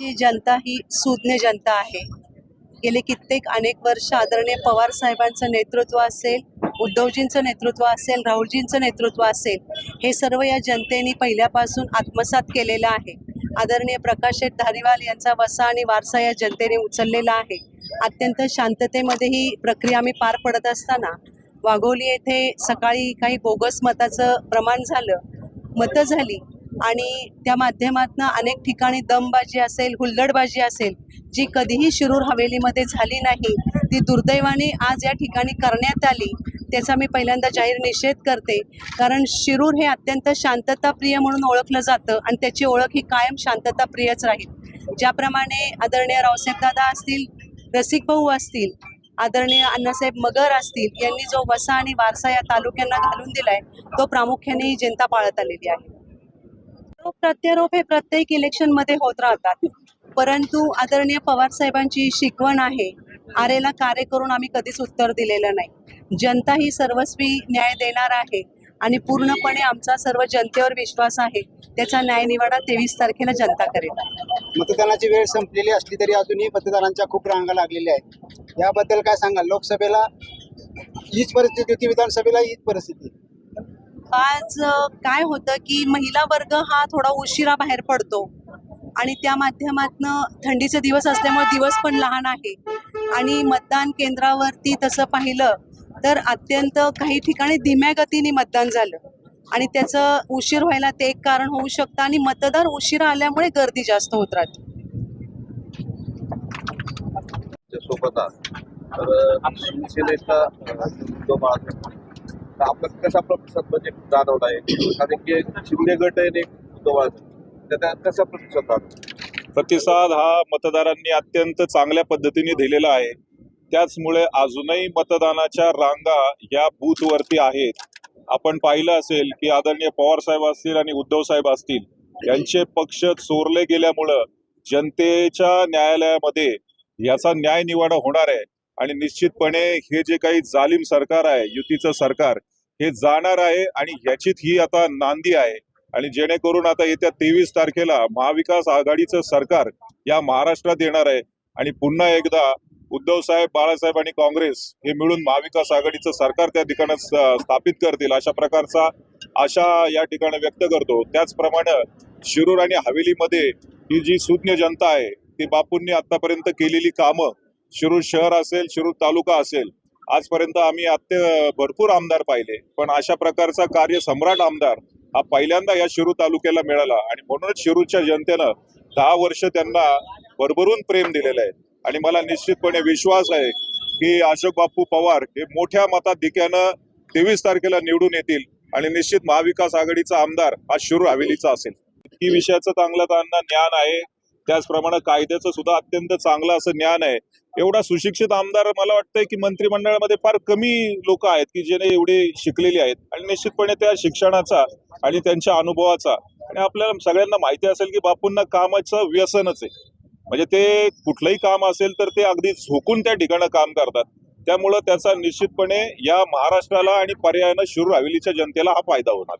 ची जनता ही सुज्ञ जनता आहे. गेले कित्येक अनेक वर्ष आदरणीय पवार साहेबांचं नेतृत्व असेल उद्धवजींचं नेतृत्व असेल राहुलजींचं नेतृत्व असेल हे सर्व या जनतेने पहिल्यापासून आत्मसात केलेलं आहे. आदरणीय प्रकाश शेठ धारीवाल यांचा वसा आणि वारसा या जनतेने उचललेला आहे. अत्यंत शांततेमध्ये ही प्रक्रिया आम्ही पार पडत असताना वाघोली येथे सकाळी काही बोगस मताचं प्रमाण झालं. मतं झाली. आणि त्या माध्यमातून अनेक ठिकाणी दमबाजी असेल हुल्लडबाजी असेल जी कधीही शिरूर हवेलीमध्ये झाली नाही ती दुर्दैवाने आज या ठिकाणी करण्यात आली त्याचा मी पहिल्यांदा जाहीर निषेध करते. कारण शिरूर हे अत्यंत शांतताप्रिय म्हणून ओळखलं जातं आणि त्याची ओळख ही कायम शांतताप्रियच राहील. ज्याप्रमाणे आदरणीय रावसाहेबदादा असतील रसिक भाऊ असतील आदरणीय अण्णासाहेब मगर असतील यांनी जो वसा आणि वारसा या तालुक्यांना घालून दिलाय तो प्रामुख्याने ही जनता पाळत आलेली आहे. आरोप प्रत्यारोप हे प्रत्येक इलेक्शनमध्ये होत राहतात. परंतु आदरणीय पवार साहेबांची शिकवण आहे आरेला कार्य करून आम्ही कधीच उत्तर दिलेलं नाही. जनता ही सर्वस्वी न्याय देणार आहे आणि पूर्णपणे आमचा सर्व जनतेवर विश्वास आहे त्याचा न्याय निवाडा तेवीस तारखेला जनता करेल. मतदानाची वेळ संपलेली असली तरी अजूनही मतदारांच्या खूप रांगा लागलेल्या आहेत. याबद्दल काय सांगाल? लोकसभेला हीच परिस्थिती होती विधानसभेला हीच परिस्थिती. आज काय होतं की महिला वर्ग हा थोडा उशिरा बाहेर पडतो. आणि त्या माध्यमातनं थंडीचे दिवस असल्यामुळे दिवस पण लहान आहे. आणि मतदान केंद्रावरती तसं पाहिलं तर अत्यंत काही ठिकाणी धीम्या गतीने मतदान झालं. आणि त्याचं उशीर व्हायला ते एक कारण होऊ शकतं आणि मतदार उशिरा आल्यामुळे गर्दी जास्त होत राहते. सोबत शिवसेनेचा जो बाळासाहेब तर आपलं कशा प्रतिसाद म्हणजे जाणवला आहे? कारण की शिंदे गट आहे आणि उद्धव त्या कशा प्रतिसाद प्रतिसाद हा मतदारांनी अत्यंत चांगल्या पद्धतीने दिलेला आहे. त्याचमुळे अजूनही मतदानाच्या रांगा या बूथवरती आहेत. आपण पाहिलं असेल की आदरणीय पवार साहेब असतील आणि उद्धव साहेब असतील यांचे पक्ष चोरले गेल्यामुळं जनतेच्या न्यायालयामध्ये याचा न्याय निवाडा होणार आहे. आणि निश्चितपणे हे जे काही जालिम सरकार आहे युतीचं सरकार हे जाणार आहे आणि ह्याचीच ही आता नांदी आहे. आणि जेणेकरून आता येत्या तेवीस तारखेला महाविकास आघाडीचं सरकार या महाराष्ट्रात येणार आहे. आणि पुन्हा एकदा उद्धव साहेब बाळासाहेब आणि काँग्रेस हे मिळून महाविकास आघाडीचं सरकार त्या ठिकाणी स्थापित करतील अशा प्रकारचा आशा या ठिकाणी व्यक्त करतो. त्याचप्रमाणे शिरूर आणि हवेलीमध्ये ही जी सुज्ञ जनता आहे ती बापूंनी आतापर्यंत केलेली कामं शिरूर शहर असेल शिरूर तालुका असेल आजपर्यंत आम्ही अत्य भरपूर आमदार पाहिले. पण अशा प्रकारचा कार्य सम्राट आमदार हा पहिल्यांदा या शिरू तालुक्याला मिळाला. आणि म्हणूनच शिरूरच्या जनतेनं दहा वर्ष त्यांना भरभरून प्रेम दिलेलं आहे. आणि मला निश्चितपणे विश्वास आहे की अशोक बापू पवार हे मोठ्या मताधिक्यानं तेवीस तारखेला निवडून येतील. आणि निश्चित महाविकास आघाडीचा आमदार हा शिरूर हवेलीचा असेल. की विषयाचं चांगलं त्यांना ज्ञान आहे. त्याचप्रमाणे कायद्याचं सुद्धा अत्यंत चांगलं असं ज्ञान आहे. एवढा सुशिक्षित आमदार मला वाटतंय की मंत्रिमंडळामध्ये फार कमी लोक आहेत की जेणे एवढे शिकलेले आहेत. आणि निश्चितपणे त्या शिक्षणाचा आणि त्यांच्या अनुभवाचा आणि आपल्याला सगळ्यांना माहिती असेल की बापूंना कामाचं व्यसनच आहे. म्हणजे ते कुठलंही काम असेल तर ते अगदी झोकून त्या ठिकाणी काम करतात. त्यामुळं त्याचा निश्चितपणे या महाराष्ट्राला आणि पर्यायानं शिरूर हवेलीच्या जनतेला हा फायदा होणार.